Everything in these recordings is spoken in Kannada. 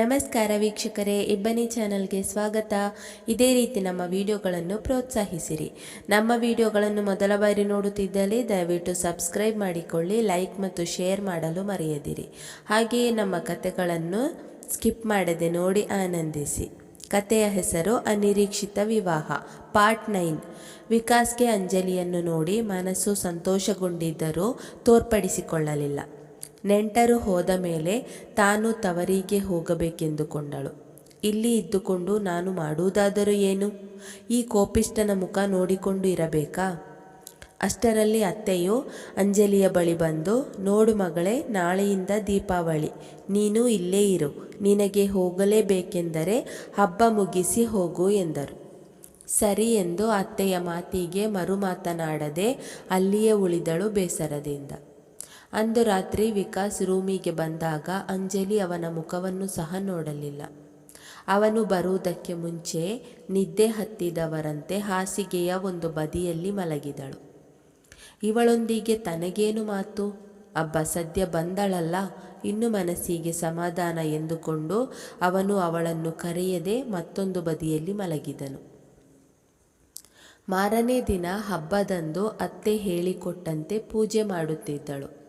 ನಮಸ್ಕಾರ ವೀಕ್ಷಕರೇ, ಇಬ್ಬನಿ ಚಾನಲ್ಗೆ ಸ್ವಾಗತ. ಇದೇ ರೀತಿ ನಮ್ಮ ವಿಡಿಯೋಗಳನ್ನು ಪ್ರೋತ್ಸಾಹಿಸಿರಿ. ನಮ್ಮ ವಿಡಿಯೋಗಳನ್ನು ಮೊದಲ ಬಾರಿ ನೋಡುತ್ತಿದ್ದಲ್ಲಿ ದಯವಿಟ್ಟು ಸಬ್ಸ್ಕ್ರೈಬ್ ಮಾಡಿಕೊಳ್ಳಿ, ಲೈಕ್ ಮತ್ತು ಶೇರ್ ಮಾಡಲು ಮರೆಯದಿರಿ. ಹಾಗೆಯೇ ನಮ್ಮ ಕಥೆಗಳನ್ನು ಸ್ಕಿಪ್ ಮಾಡದೆ ನೋಡಿ ಆನಂದಿಸಿ. ಕಥೆಯ ಹೆಸರು ಅನಿರೀಕ್ಷಿತ ವಿವಾಹ, ಪಾರ್ಟ್ ನೈನ್. ವಿಕಾಸ್ಗೆ ಅಂಜಲಿಯನ್ನು ನೋಡಿ ಮನಸ್ಸು ಸಂತೋಷಗೊಂಡಿದ್ದರೂ ತೋರ್ಪಡಿಸಿಕೊಳ್ಳಲಿಲ್ಲ. ನೆಂಟರು ಹೋದ ಮೇಲೆ ತಾನು ತವರಿಗೆ ಹೋಗಬೇಕೆಂದುಕೊಂಡಳು. ಇಲ್ಲಿ ಇದ್ದುಕೊಂಡು ನಾನು ಮಾಡುವುದಾದರೂ ಏನು? ಈ ಕೋಪಿಷ್ಟನ ಮುಖ ನೋಡಿಕೊಂಡು ಇರಬೇಕಾ? ಅಷ್ಟರಲ್ಲಿ ಅತ್ತೆಯು ಅಂಜಲಿಯ ಬಳಿ ಬಂದು, ನೋಡು ಮಗಳೇ, ನಾಳೆಯಿಂದ ದೀಪಾವಳಿ. ನೀನು ಇಲ್ಲೇ ಇರು. ನಿನಗೆ ಹೋಗಲೇಬೇಕೆಂದರೆ ಹಬ್ಬ ಮುಗಿಸಿ ಹೋಗು ಎಂದರು. ಸರಿ ಎಂದು ಅತ್ತೆಯ ಮಾತಿಗೆ ಮರು ಮಾತನಾಡದೆ ಅಲ್ಲಿಯೇ ಉಳಿದಳು ಬೇಸರದಿಂದ. ಅಂದು ರಾತ್ರಿ ವಿಕಾಸ್ ರೂಮಿಗೆ ಬಂದಾಗ ಅಂಜಲಿ ಅವನ ಮುಖವನ್ನು ಸಹ ನೋಡಲಿಲ್ಲ. ಅವನು ಬರುವುದಕ್ಕೆ ಮುಂಚೆ ನಿದ್ದೆ ಹತ್ತಿದವರಂತೆ ಹಾಸಿಗೆಯ ಒಂದು ಬದಿಯಲ್ಲಿ ಮಲಗಿದಳು. ಇವಳೊಂದಿಗೆ ತನಗೇನು ಮಾತು? ಅಬ್ಬ, ಸದ್ಯ ಬಂದಳಲ್ಲ. ಇನ್ನು ಮನಸ್ಸಿಗೆ ಸಮಾಧಾನ ಎಂದುಕೊಂಡು ಅವನು ಅವಳನ್ನು ಕರೆಯದೆ ಮತ್ತೊಂದು ಬದಿಯಲ್ಲಿ ಮಲಗಿದನು. ಮಾರನೇ ದಿನ ಹಬ್ಬದಂದು ಅತ್ತೆ ಹೇಳಿಕೊಟ್ಟಂತೆ ಪೂಜೆ ಮಾಡುತ್ತಿದ್ದಳು.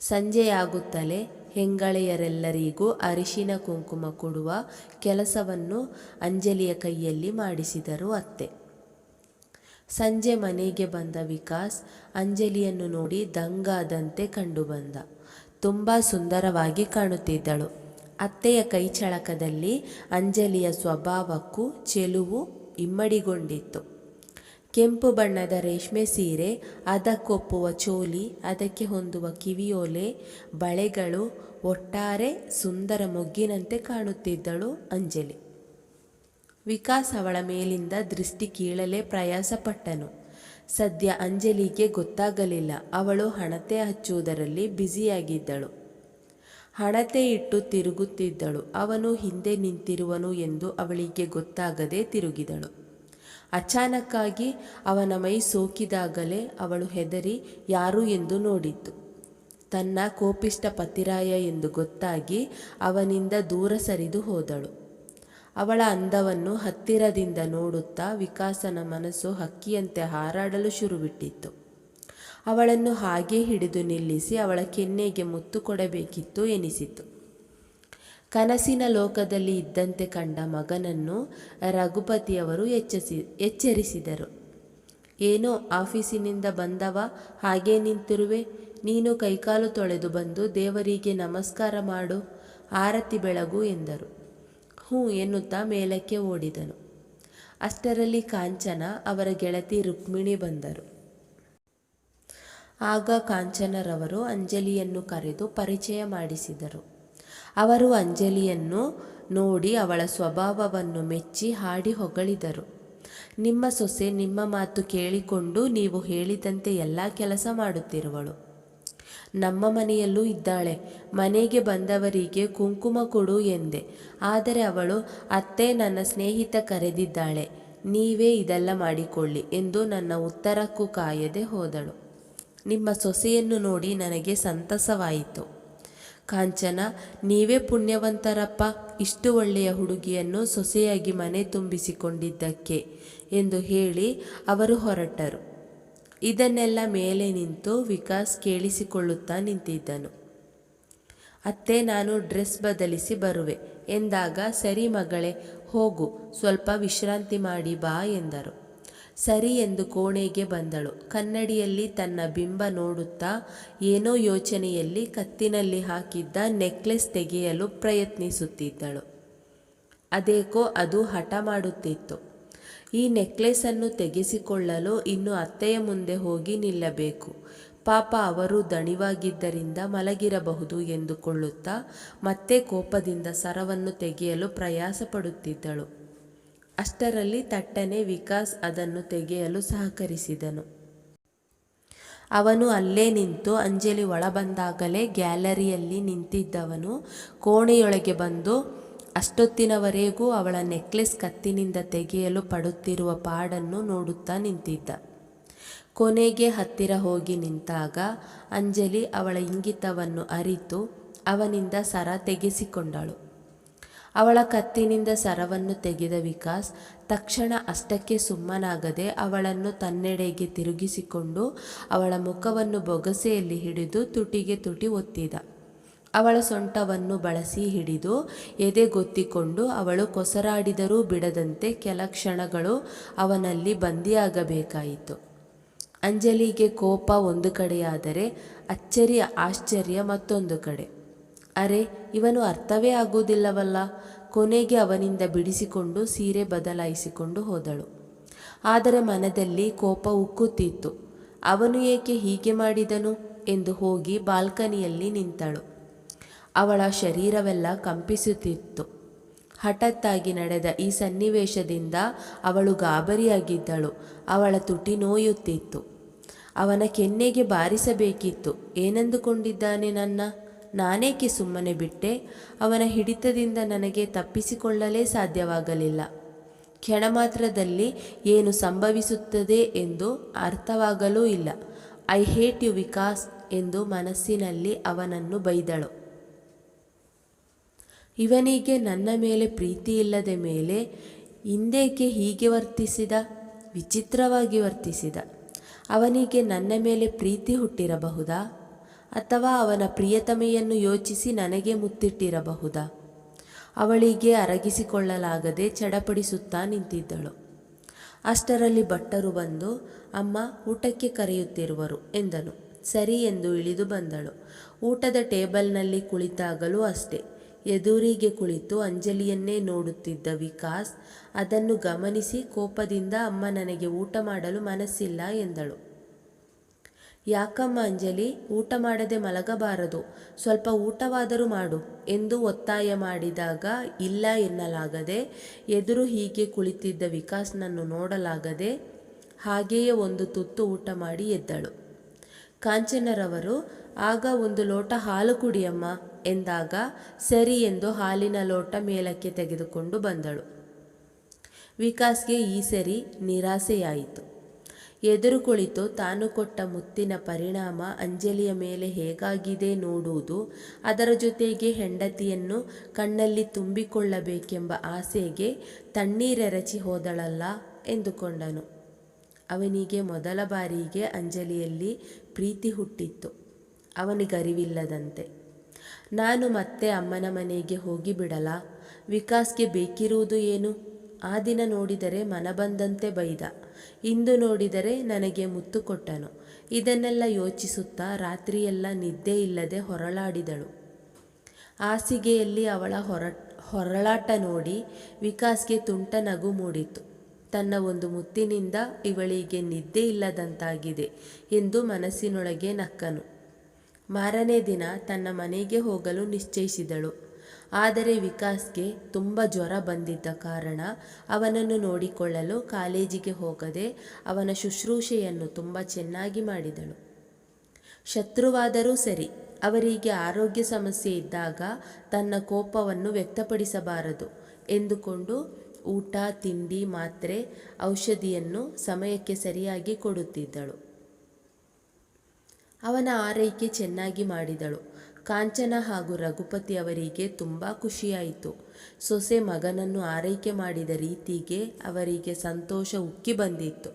ಸಂಜೆಯಾಗುತ್ತಲೇ ಹೆಂಗಳೆಯರೆಲ್ಲರಿಗೂ ಅರಿಶಿನ ಕುಂಕುಮ ಕೊಡುವ ಕೆಲಸವನ್ನು ಅಂಜಲಿಯ ಕೈಯಲ್ಲಿ ಮಾಡಿಸಿದರು ಅತ್ತೆ. ಸಂಜೆ ಮನೆಗೆ ಬಂದ ವಿಕಾಸ್ ಅಂಜಲಿಯನ್ನು ನೋಡಿ ದಂಗಾದಂತೆ ಕಂಡುಬಂದ. ತುಂಬ ಸುಂದರವಾಗಿ ಕಾಣುತ್ತಿದ್ದಳು. ಅತ್ತೆಯ ಕೈಚಳಕದಲ್ಲಿ ಅಂಜಲಿಯ ಸ್ವಭಾವಕ್ಕೂ ಚೆಲುವು ಇಮ್ಮಡಿಗೊಂಡಿತ್ತು. ಕೆಂಪು ಬಣ್ಣದ ರೇಷ್ಮೆ ಸೀರೆ, ಅದಕ್ಕೊಪ್ಪುವ ಚೋಲಿ, ಅದಕ್ಕೆ ಹೊಂದುವ ಕಿವಿಯೋಲೆ, ಬಳೆಗಳು ಒಟ್ಟಾರೆ ಸುಂದರ ಮೊಗ್ಗಿನಂತೆ ಕಾಣುತ್ತಿದ್ದಳು ಅಂಜಲಿ. ವಿಕಾಸ್ ಅವಳ ಮೇಲಿಂದ ದೃಷ್ಟಿ ಕೀಳಲೇ ಪ್ರಯಾಸಪಟ್ಟನು. ಸದ್ಯ ಅಂಜಲಿಗೆ ಗೊತ್ತಾಗಲಿಲ್ಲ. ಅವಳು ಹಣತೆ ಹಚ್ಚುವುದರಲ್ಲಿ ಬ್ಯುಸಿಯಾಗಿದ್ದಳು. ಹಣತೆ ಇಟ್ಟು ತಿರುಗುತ್ತಿದ್ದಳು. ಅವನು ಹಿಂದೆ ನಿಂತಿರುವನು ಎಂದು ಅವಳಿಗೆ ಗೊತ್ತಾಗದೆ ತಿರುಗಿದಳು. ಅಚಾನಕ್ಕಾಗಿ ಅವನ ಮೈ ಸೋಕಿದಾಗಲೇ ಅವಳು ಹೆದರಿ ಯಾರು ಎಂದು ನೋಡಿತು. ತನ್ನ ಕೋಪಿಷ್ಟ ಪತಿರಾಯ ಎಂದು ಗೊತ್ತಾಗಿ ಅವನಿಂದ ದೂರ ಸರಿದು ಹೋದಳು. ಅವಳ ಅಂದವನ್ನು ಹತ್ತಿರದಿಂದ ನೋಡುತ್ತಾ ವಿಕಾಸನ ಮನಸ್ಸು ಹಕ್ಕಿಯಂತೆ ಹಾರಾಡಲು ಶುರುಬಿಟ್ಟಿತ್ತು ಅವಳನ್ನು ಹಾಗೆ ಹಿಡಿದು ನಿಲ್ಲಿಸಿ ಅವಳ ಕೆನ್ನೆಗೆ ಮುತ್ತು ಕೊಡಬೇಕಿತ್ತು ಎನಿಸಿತು. ಕನಸಿನ ಲೋಕದಲ್ಲಿ ಇದ್ದಂತೆ ಕಂಡ ಮಗನನ್ನು ರಘುಪತಿಯವರು ಎಚ್ಚಿಸಿ ಎಚ್ಚರಿಸಿದರು. ಏನೋ ಆಫೀಸಿನಿಂದ ಬಂದವ, ಹಾಗೇ ನಿಂತಿರುವೆ. ನೀನು ಕೈಕಾಲು ತೊಳೆದು ಬಂದು ದೇವರಿಗೆ ನಮಸ್ಕಾರ ಮಾಡು, ಆರತಿ ಬೆಳಗು ಎಂದರು. ಹ್ಞೂ ಎನ್ನುತ್ತಾ ಮೇಲಕ್ಕೆ ಓಡಿದನು. ಅಷ್ಟರಲ್ಲಿ ಕಾಂಚನ ಅವರ ಗೆಳತಿ ರುಕ್ಮಿಣಿ ಬಂದರು. ಆಗ ಕಾಂಚನರವರು ಅಂಜಲಿಯನ್ನು ಕರೆದು ಪರಿಚಯ ಮಾಡಿಸಿದರು. ಅವರು ಅಂಜಲಿಯನ್ನು ನೋಡಿ ಅವಳ ಸ್ವಭಾವವನ್ನು ಮೆಚ್ಚಿ ಹಾಡಿ ಹೊಗಳಿದರು. ನಿಮ್ಮ ಸೊಸೆ ನಿಮ್ಮ ಮಾತು ಕೇಳಿಕೊಂಡು ನೀವು ಹೇಳಿದಂತೆ ಎಲ್ಲ ಕೆಲಸ ಮಾಡುತ್ತಿರುವಳು. ನಮ್ಮ ಮನೆಯಲ್ಲೂ ಇದ್ದಾಳೆ. ಮನೆಗೆ ಬಂದವರಿಗೆ ಕುಂಕುಮ ಕೊಡು ಎಂದೆ. ಆದರೆ ಅವಳು, ಅತ್ತೆ, ನನ್ನ ಸ್ನೇಹಿತ ಕರೆದಿದ್ದಾಳೆ. ನೀವೇ ಇದೆಲ್ಲ ಮಾಡಿಕೊಳ್ಳಿ ಎಂದು ನನ್ನ ಉತ್ತರಕ್ಕೂ ಕಾಯದೆ ಹೋದಳು. ನಿಮ್ಮ ಸೊಸೆಯನ್ನು ನೋಡಿ ನನಗೆ ಸಂತಸವಾಯಿತು. ಕಾಂಚನ, ನೀವೇ ಪುಣ್ಯವಂತರಪ್ಪ, ಇಷ್ಟು ಒಳ್ಳೆಯ ಹುಡುಗಿಯನ್ನು ಸೊಸೆಯಾಗಿ ಮನೆ ತುಂಬಿಸಿಕೊಂಡಿದ್ದಕ್ಕೆ ಎಂದು ಹೇಳಿ ಅವರು ಹೊರಟರು. ಇದನ್ನೆಲ್ಲ ಮೇಲೆ ನಿಂತು ವಿಕಾಸ್ ಕೇಳಿಸಿಕೊಳ್ಳುತ್ತಾ ನಿಂತಿದ್ದನು. ಅತ್ತೆ, ನಾನು ಡ್ರೆಸ್ ಬದಲಿಸಿ ಬರುವೆ. ಎಂದಾಗ, ಸರಿ ಮಗಳೇ, ಹೋಗು, ಸ್ವಲ್ಪ ವಿಶ್ರಾಂತಿ ಮಾಡಿ ಬಾ ಎಂದರು. ಸರಿ ಎಂದು ಕೋಣೆಗೆ ಬಂದಳು. ಕನ್ನಡಿಯಲ್ಲಿ ತನ್ನ ಬಿಂಬ ನೋಡುತ್ತಾ ಏನೋ ಯೋಚನೆಯಲ್ಲಿ ಕತ್ತಿನಲ್ಲಿ ಹಾಕಿದ್ದ ನೆಕ್ಲೆಸ್ ತೆಗೆಯಲು ಪ್ರಯತ್ನಿಸುತ್ತಿದ್ದಳು. ಅದೇಕೋ ಅದು ಹಠ ಮಾಡುತ್ತಿತ್ತು. ಈ ನೆಕ್ಲೆಸನ್ನು ತೆಗೆಸಿಕೊಳ್ಳಲು ಇನ್ನು ಅತ್ತೆಯ ಮುಂದೆ ಹೋಗಿ ನಿಲ್ಲಬೇಕು. ಪಾಪ ಅವರು ದಣಿವಾಗಿದ್ದರಿಂದ ಮಲಗಿರಬಹುದು ಎಂದುಕೊಳ್ಳುತ್ತಾ ಮತ್ತೆ ಕೋಪದಿಂದ ಸರವನ್ನು ತೆಗೆಯಲು ಪ್ರಯಾಸ ಪಡುತ್ತಿದ್ದಳು ಅಷ್ಟರಲ್ಲಿ ತಟ್ಟನೆ ವಿಕಾಸ್ ಅದನ್ನು ತೆಗೆಯಲು ಸಹಕರಿಸಿದನು. ಅವನು ಅಲ್ಲೇ ನಿಂತು ಅಂಜಲಿ ಒಳಬಂದಾಗಲೇ ಗ್ಯಾಲರಿಯಲ್ಲಿ ನಿಂತಿದ್ದವನು. ಕೋಣೆಯೊಳಗೆ ಬಂದು, ಅಷ್ಟೊತ್ತಿನವರೆಗೂ ಅವಳ ನೆಕ್ಲೆಸ್ ಕತ್ತಿನಿಂದ ತೆಗೆಯಲು ಪಡುತ್ತಿರುವ ಪಾಡನ್ನು ನೋಡುತ್ತಾ ನಿಂತಿದ್ದ. ಕೊನೆಗೆ ಹತ್ತಿರ ಹೋಗಿ ನಿಂತಾಗ ಅಂಜಲಿ ಅವಳ ಇಂಗಿತವನ್ನು ಅರಿತು ಅವನಿಂದ ಸರ ತೆಗೆಸಿಕೊಂಡಳು. ಅವಳ ಕತ್ತಿನಿಂದ ಸರವನ್ನು ತೆಗೆದ ವಿಕಾಸ್ ತಕ್ಷಣ ಅಷ್ಟಕ್ಕೆ ಸುಮ್ಮನಾಗದೆ ಅವಳನ್ನು ತನ್ನೆಡೆಗೆ ತಿರುಗಿಸಿಕೊಂಡು ಅವಳ ಮುಖವನ್ನು ಬೊಗಸೆಯಲ್ಲಿ ಹಿಡಿದು ತುಟಿಗೆ ತುಟಿ ಒತ್ತಿದ. ಅವಳ ಸೊಂಟವನ್ನು ಬಳಸಿ ಹಿಡಿದು ಎದೆಗೊತ್ತಿಕೊಂಡು ಅವಳು ಕೊಸರಾಡಿದರೂ ಬಿಡದಂತೆ ಕೆಲ ಕ್ಷಣಗಳು ಅವನಲ್ಲಿ ಬಂದಿಯಾಗಬೇಕಾಯಿತು. ಅಂಜಲಿಗೆ ಕೋಪ ಒಂದು ಕಡೆಯಾದರೆ ಅಚ್ಚರಿಯ ಆಶ್ಚರ್ಯ ಮತ್ತೊಂದು ಕಡೆ. ಅರೆ, ಇವನು ಅರ್ಥವೇ ಆಗುವುದಿಲ್ಲವಲ್ಲ? ಕೊನೆಗೆ ಅವನಿಂದ ಬಿಡಿಸಿಕೊಂಡು ಸೀರೆ ಬದಲಾಯಿಸಿಕೊಂಡು ಹೋದಳು. ಆದರೆ ಮನದಲ್ಲಿ ಕೋಪ ಉಕ್ಕುತ್ತಿತ್ತು. ಅವನು ಏಕೆ ಹೀಗೆ ಮಾಡಿದನು? ಎಂದು ಹೋಗಿ ಬಾಲ್ಕನಿಯಲ್ಲಿ ನಿಂತಳು. ಅವಳ ಶರೀರವೆಲ್ಲ ಕಂಪಿಸುತ್ತಿತ್ತು. ಹಠತ್ತಾಗಿ ನಡೆದ ಈ ಸನ್ನಿವೇಶದಿಂದ ಅವಳು ಗಾಬರಿಯಾಗಿದ್ದಳು. ಅವಳ ತುಟಿ ನೋಯುತ್ತಿತ್ತು. ಅವನ ಕೆನ್ನೆಗೆ ಬಾರಿಸಬೇಕಿತ್ತು. ಏನೆಂದುಕೊಂಡಿದ್ದಾನೆ ನನ್ನ? ನಾನೇಕೆ ಸುಮ್ಮನೆ ಬಿಟ್ಟೆ? ಅವನ ಹಿಡಿತದಿಂದ ನನಗೆ ತಪ್ಪಿಸಿಕೊಳ್ಳಲೇ ಸಾಧ್ಯವಾಗಲಿಲ್ಲ. ಕ್ಷಣ ಮಾತ್ರದಲ್ಲಿ ಏನು ಸಂಭವಿಸುತ್ತದೆ ಎಂದು ಅರ್ಥವಾಗಲೂ ಇಲ್ಲ. ಐ ಹೇಟ್ ಯು ವಿಕಾಸ್ ಎಂದು ಮನಸ್ಸಿನಲ್ಲಿ ಅವನನ್ನು ಬೈದಳು. ಇವನಿಗೆ ನನ್ನ ಮೇಲೆ ಪ್ರೀತಿ ಇಲ್ಲದ ಮೇಲೆ ಹಿಂದೇಕೆ ಹೀಗೆ ವರ್ತಿಸಿದ? ವಿಚಿತ್ರವಾಗಿ ವರ್ತಿಸಿದ? ಅವನಿಗೆ ನನ್ನ ಮೇಲೆ ಪ್ರೀತಿ ಹುಟ್ಟಿರಬಹುದಾ? ಅಥವಾ ಅವನ ಪ್ರಿಯತಮೆಯನ್ನು ಯೋಚಿಸಿ ನನಗೆ ಮುತ್ತಿಟ್ಟಿರಬಹುದಾ? ಅವಳಿಗೆ ಅರಗಿಸಿಕೊಳ್ಳಲಾಗದೆ ಚಡಪಡಿಸುತ್ತಾ ನಿಂತಿದ್ದಳು. ಅಷ್ಟರಲ್ಲಿ ಭಟ್ಟರು ಬಂದು, ಅಮ್ಮ, ಊಟಕ್ಕೆ ಕರೆಯುತ್ತಿರುವರು, ಎಂದನು. ಸರಿ, ಎಂದು ಇಳಿದು ಬಂದಳು. ಊಟದ ಟೇಬಲ್ನಲ್ಲಿ ಕುಳಿತಾಗಲೂ ಅಷ್ಟೇ. ಎದುರಿಗೆ ಕುಳಿತು ಅಂಜಲಿಯನ್ನೇ ನೋಡುತ್ತಿದ್ದ ವಿಕಾಸ್, ಅದನ್ನು ಗಮನಿಸಿ, ಕೋಪದಿಂದ ಅಮ್ಮ ನನಗೆ ಊಟ ಮಾಡಲು ಮನಸ್ಸಿಲ್ಲ, ಎಂದಳು. ಯಾಕಮ್ಮ ಅಂಜಲಿ, ಊಟ ಮಾಡದೆ ಮಲಗಬಾರದು. ಸ್ವಲ್ಪ ಊಟವಾದರೂ ಮಾಡು ಎಂದು ಒತ್ತಾಯ ಮಾಡಿದಾಗ ಇಲ್ಲ ಎನ್ನಲಾಗದೆ ಎದುರು ಹೀಗೆ ಕುಳಿತಿದ್ದ ವಿಕಾಸ್ನನ್ನು ನೋಡಲಾಗದೆ ಹಾಗೆಯೇ ಒಂದು ತುತ್ತು ಊಟ ಮಾಡಿ ಎದ್ದಳು. ಕಾಂಚನರವರು, ಆಗ ಒಂದು ಲೋಟ ಹಾಲು ಕುಡಿಯಮ್ಮ ಎಂದಾಗ ಸರಿ ಎಂದು ಹಾಲಿನ ಲೋಟ ಮೇಲಕ್ಕೆ ತೆಗೆದುಕೊಂಡು ಬಂದಳು. ವಿಕಾಸ್ಗೆ ಈ ಸರಿ ನಿರಾಸೆಯಾಯಿತು. ಎದುರು ಕುಳಿತು ತಾನು ಕೊಟ್ಟ ಮುತ್ತಿನ ಪರಿಣಾಮ ಅಂಜಲಿಯ ಮೇಲೆ ಹೇಗಾಗಿದೆ ನೋಡುವುದು, ಅದರ ಜೊತೆಗೆ ಹೆಂಡತಿಯನ್ನು ಕಣ್ಣಲ್ಲಿ ತುಂಬಿಕೊಳ್ಳಬೇಕೆಂಬ ಆಸೆಗೆ ತಣ್ಣೀರೆರಚಿ ಹೋದಳಲ್ಲ ಎಂದುಕೊಂಡನು. ಅವನಿಗೆ ಮೊದಲ ಬಾರಿಗೆ ಅಂಜಲಿಯಲ್ಲಿ ಪ್ರೀತಿ ಹುಟ್ಟಿತ್ತು. ಅವನಿಗರಿವಿಲ್ಲದಂತೆ ನಾನು ಮತ್ತೆ ಅಮ್ಮನ ಮನೆಗೆ ಹೋಗಿ ಬಿಡಲ. ವಿಕಾಸ್ಗೆ ಬೇಕಿರುವುದು ಏನು? ಆ ದಿನ ನೋಡಿದರೆ ಮನಬಂದಂತೆ ಬೈದ. ಇಂದು ನೋಡಿದರೆ ನನಗೆ ಮುತ್ತು ಕೊಟ್ಟನು ಇದನ್ನೆಲ್ಲ ಯೋಚಿಸುತ್ತಾ ರಾತ್ರಿಯೆಲ್ಲ ನಿದ್ದೆ ಇಲ್ಲದೆ ಹೊರಳಾಡಿದಳು. ಹಾಸಿಗೆಯಲ್ಲಿ ಅವಳ ಹೊರ, ಹೊರಳಾಟ ನೋಡಿ ವಿಕಾಸ್ಗೆ ತುಂಟ ನಗು ಮೂಡಿತು. ತನ್ನ ಒಂದು ಮುತ್ತಿನಿಂದ ಇವಳಿಗೆ ನಿದ್ದೆ ಇಲ್ಲದಂತಾಗಿದೆ ಎಂದು ಮನಸ್ಸಿನೊಳಗೆ ನಕ್ಕನು. ಮಾರನೇ ದಿನ ತನ್ನ ಮನೆಗೆ ಹೋಗಲು ನಿಶ್ಚಯಿಸಿದಳು. ಆದರೆ ವಿಕಾಸ್ಗೆ ತುಂಬ ಜ್ವರ ಬಂದಿದ್ದ ಕಾರಣ ಅವನನ್ನು ನೋಡಿಕೊಳ್ಳಲು ಕಾಲೇಜಿಗೆ ಹೋಗದೆ ಅವನ ಶುಶ್ರೂಷೆಯನ್ನು ತುಂಬ ಚೆನ್ನಾಗಿ ಮಾಡಿದಳು. ಶತ್ರುವಾದರೂ ಸರಿ, ಅವರಿಗೆ ಆರೋಗ್ಯ ಸಮಸ್ಯೆ ಇದ್ದಾಗ ತನ್ನ ಕೋಪವನ್ನು ವ್ಯಕ್ತಪಡಿಸಬಾರದು ಎಂದುಕೊಂಡು ಊಟ, ತಿಂಡಿ, ಮಾತ್ರೆ, ಔಷಧಿಯನ್ನು ಸಮಯಕ್ಕೆ ಸರಿಯಾಗಿ ಕೊಡುತ್ತಿದ್ದಳು. ಅವನ ಆರೈಕೆ ಚೆನ್ನಾಗಿ ಮಾಡಿದಳು. ಕಾಂಚನ ಹಾಗೂ ರಘುಪತಿ ಅವರಿಗೆ ತುಂಬ ಖುಷಿಯಾಯಿತು. ಸೊಸೆ ಮಗನನ್ನು ಆರೈಕೆ ಮಾಡಿದ ರೀತಿಗೆ ಅವರಿಗೆ ಸಂತೋಷ ಉಕ್ಕಿ ಬಂದಿತ್ತು.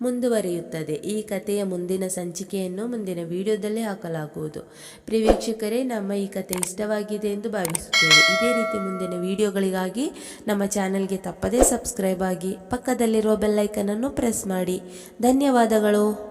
ಮುಂದುವರಿಯುತ್ತದೆ. ಈ ಕಥೆಯ ಮುಂದಿನ ಸಂಚಿಕೆಯನ್ನು ಮುಂದಿನ ವಿಡಿಯೋದಲ್ಲಿ ಹಾಕಲಾಗುವುದು. ಪ್ರಿವೀಕ್ಷಕರೇ ನಮ್ಮ ಈ ಕತೆ ಇಷ್ಟವಾಗಿದೆ ಎಂದು ಭಾವಿಸುತ್ತೇವೆ. ಇದೇ ರೀತಿ ಮುಂದಿನ ವಿಡಿಯೋಗಳಿಗಾಗಿ ನಮ್ಮ ಚಾನೆಲ್ಗೆ ತಪ್ಪದೇ ಸಬ್ಸ್ಕ್ರೈಬ್ ಆಗಿ ಪಕ್ಕದಲ್ಲಿರುವ ಬೆಲ್ಲೈಕನನ್ನು ಪ್ರೆಸ್ ಮಾಡಿ. ಧನ್ಯವಾದಗಳು.